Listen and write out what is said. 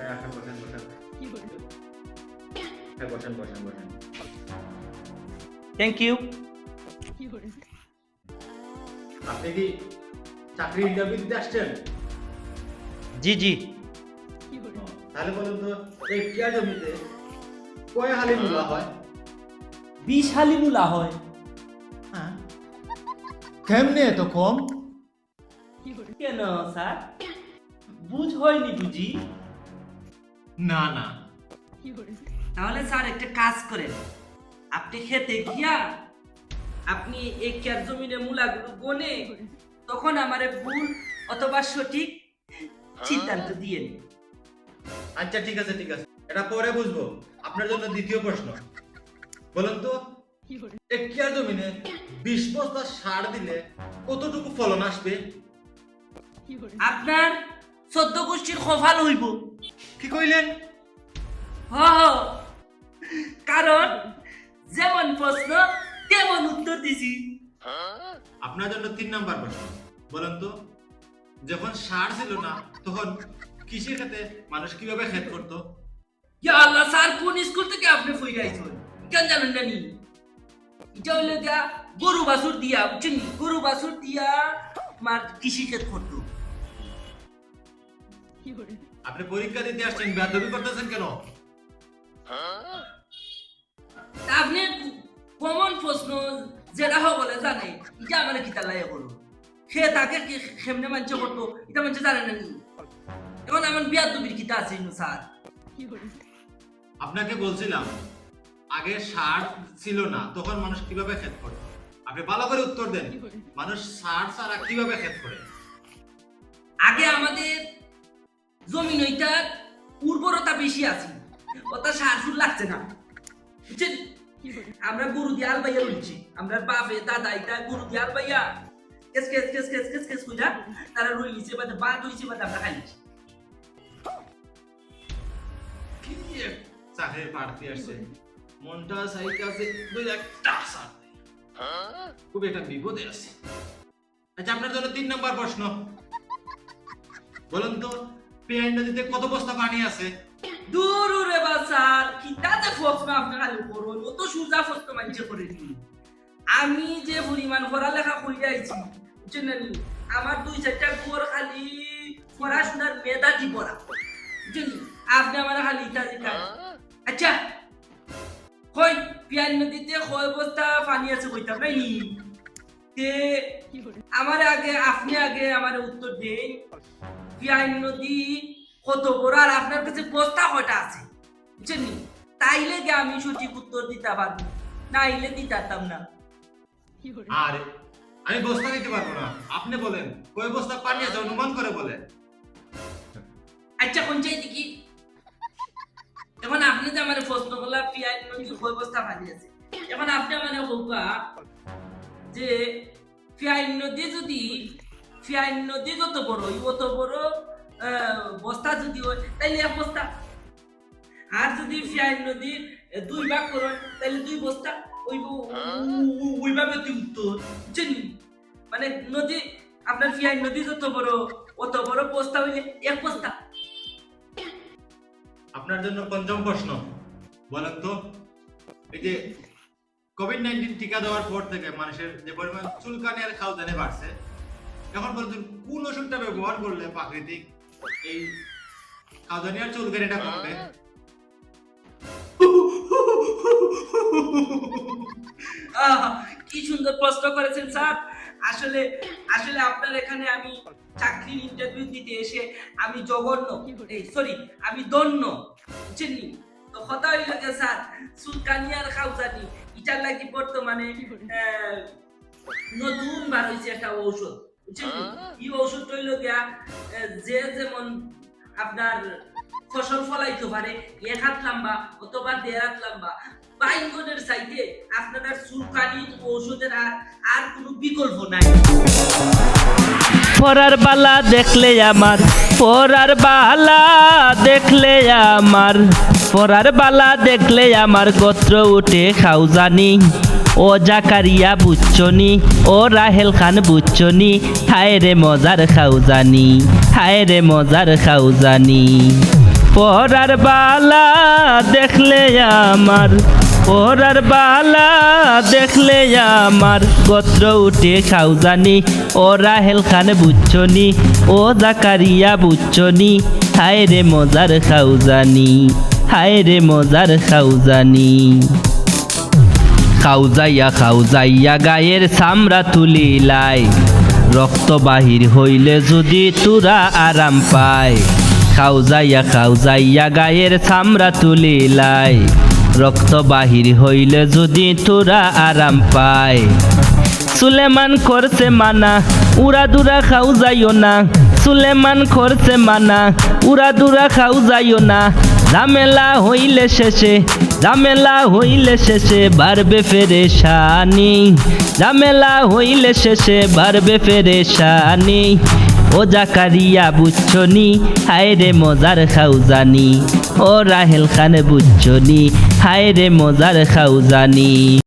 হ্যাঁ আসেন বসেন বসেন। হ্যাঁ বসেন বসেন বসেন। থ্যাংক ইউ আপনি কি চাকরি ইন্টারভিউ দিতে আসছেন? জি জি। তাহলে বলুন তো এই কিয়া জমিতে কয় হালি মূলা হয়? বিশ হালি মূলা হয়। হ্যাঁ। কেমনে এত কম? কেন স্যার? বুঝ হয়নি বুঝি। না না। তাহলে স্যার একটা কাজ করেন। আপনি খেতে গিয়া আপনি একার জমিনে মূলাগুলো গনে তখন আমারে ভুল অথবা সঠিক সিদ্ধান্ত দিয়ে নিন আচ্ছা ঠিক আছে ঠিক আছে। এটা পরে বুঝব। আপনার জন্য দ্বিতীয় প্রশ্ন। বলুন তো এক কিয়া জমিনে বিশ বস্তা সার দিলে কতটুকু ফলন আসবে? আপনার চোদ্দ গোষ্ঠীর কপাল হইব। কি কইলেন? হ হ। কারণ যেমন প্রশ্ন তেমন উত্তর দিছি। আপনার জন্য তিন নাম্বার প্রশ্ন। বলেন তো যখন সার ছিল না তখন কৃষির ক্ষেত্রে মানুষ কীভাবে ক্ষেত করতো? ইয়া আল্লাহ স্যার কোন স্কুল থেকে আপনি ফইরা আইছেন? কেন জানেন না নি? এটা হইল দিয়া গরু বাছুর দিয়া বুঝছেন গরু বাছুর দিয়া মার কৃষি ক্ষেত করতো। আপনি পরীক্ষা দিতে আসছেন বেদবি করতেছেন কেন? আপনি কমন প্রশ্ন যেটা হোক বলে জানে এটা আমার কিতা লাগে করো সে তাকে কি সেমনে মানছে করতো এটা মানছে জানে না এখন আমার বিয়ার দুবির কিতা আছে স্যার? আপনাকে বলছিলাম আগে সার ছিল না তখন মানুষ কীভাবে ক্ষেত করে? আপনি ভালো করে উত্তর দেন মানুষ সার ছাড়া কীভাবে ক্ষেত করে? আগে আমাদের জমি নইটার উর্বরতা বেশি আছে। ওটা সার সুর লাগছে না। বুঝছেন? আমরা গরু দিয়ে আল বাইয়া আমরা বাপে দাদা এটা গরু দিয়ে আল বাইয়া case case case case case case কইরা তারা রই নিছে বাদে বাদ হইছে বাদে আমরা খাই কি এক চাকরির প্রার্থী আসছে মনটা সাইতে আছে দুই একটা সার খুব একটা বিপদে আছে। আচ্ছা আপনার জন্য তিন নম্বর প্রশ্ন। বলুন তো পেয়াই নদীতে কত বস্তা পানি আছে? দূর রে বাসার কিতাতে করুন ও তো সুজা মানছে করে আমি যে পরিমাণ পড়ালেখা করি আইছি বুঝছেন আমার দুই চারটা গোর খালি পড়াশোনার মেধা দি পড়া বুঝছেন আপনি আমার খালি ইটা দিটা আচ্ছা কই পিয়ান নদীতে কয় বস্তা পানি আছে কইতাম নাই তে আমার আগে আপনি আগে আমার উত্তর দেন। পিয়ান নদী কত বড় আর আপনার কাছে বস্তা কয়টা আছে? বুঝছেন তাইলে গিয়ে আমি সঠিক উত্তর দিতে পারব। নাইলে দিতে পারতাম না। আর আমি বস্তা দিতে পারব না। আপনি বলেন কয় বস্তা? পানি আছে অনুমান করে বলেন। আচ্ছা কোন চাই দেখি এখন আপনি যে আমার প্রশ্ন করলা পিয়াজ নদী কয় বস্তা পানি আছে? এখন আপনি মানে বলবা যে পিয়াজ নদী যদি নদী যত বড় বড় বস্তা যদি হয়, তাইলে এক বস্তা। আর যদি দুই ভাগ তাইলে দুই বস্তা। ওইভাবে তুই উত্তর, বুঝছেন মানে নদী, আপনার পিয়াজ নদী যত বড়, অত বড় বস্তা হইলে এক বস্তা। আপনার জন্য পঞ্চম প্রশ্ন, বলেন তো। এই যে কোভিড নাইন্টিন টিকা দেওয়ার পর থেকে মানুষের যে পরিমাণ চুলকানি আর খাওয়াদানি বাড়ছে এখন পর্যন্ত কোন ওষুধটা ব্যবহার করলে প্রাকৃতিক? এই খাওয়াদানি আর চুলকানিটা কমবে কি সুন্দর প্রশ্ন করেছেন স্যার। আসলে আসলে আপনার এখানে আমি চাকরির ইন্টারভিউ দিতে এসে আমি জঘন্য, এই সরি আমি দন্য বুঝছেন নি? তো কথা হইল যে স্যার সুলকানি আর খাউজানি, এটার লাগি বর্তমানে নতুন বার হয়েছে একটা ঔষধ। হইল গিয়া? যে যেমন আপনার ফসল ফলাইতে পারে এক হাত লম্বা অথবা দেড় হাত লম্বা বাইঙ্গনের সাইডে আপনার ঔষধের আর আর কোনো বিকল্প নাই। পরার বালা দেখলে আমার পরার বালা দেখলে আমার পরার বালা দেখলে আমার গোত্র উঠে খাও জানি। ও জাকারিয়া বুচ্চনি, ও রাহেল খান বুচ্চনি, হায় রে মজার খাও জানি হায় রে মজার খাও জানি পরার বালা দেখলে আমার, পরার বালা দেখলে আমার, গোত্র উঠে খাও জানি ও রাহেল খান বুচ্চনি, ও জাকারিয়া বুঝছনি হায় রে মজার খাও জানি হায় রে মজার খাও জানি খাউজাইয়া খাউজাইয়া গায়ের চামড়া তুলিলাই। রক্ত বাহির হইলে যদি তোরা আরাম পায়। খাউজাইয়া খাউজাইয়া গায়ের চামড়া তুলিলাই। রক্ত বাহির হইলে যদি তোরা আরাম পায়। সুলেমান করছে মানা উড়া দুরা খাও যাইও না। সুলেমান করছে মানা উড়া দুরা খাও যাইও না। ঝামেলা হইলে শেষে, ঝামেলা হইলে শেষে বাড়বে ফেরে সানি ঝামেলা হইলে শেষে বাড়বে ফেরে সানি ও জাকারিয়া বুঝছনি, হায় রে মজার খাও জানি ও রাহেল খান বুঝছনি, হায় রে মজার খাও জানি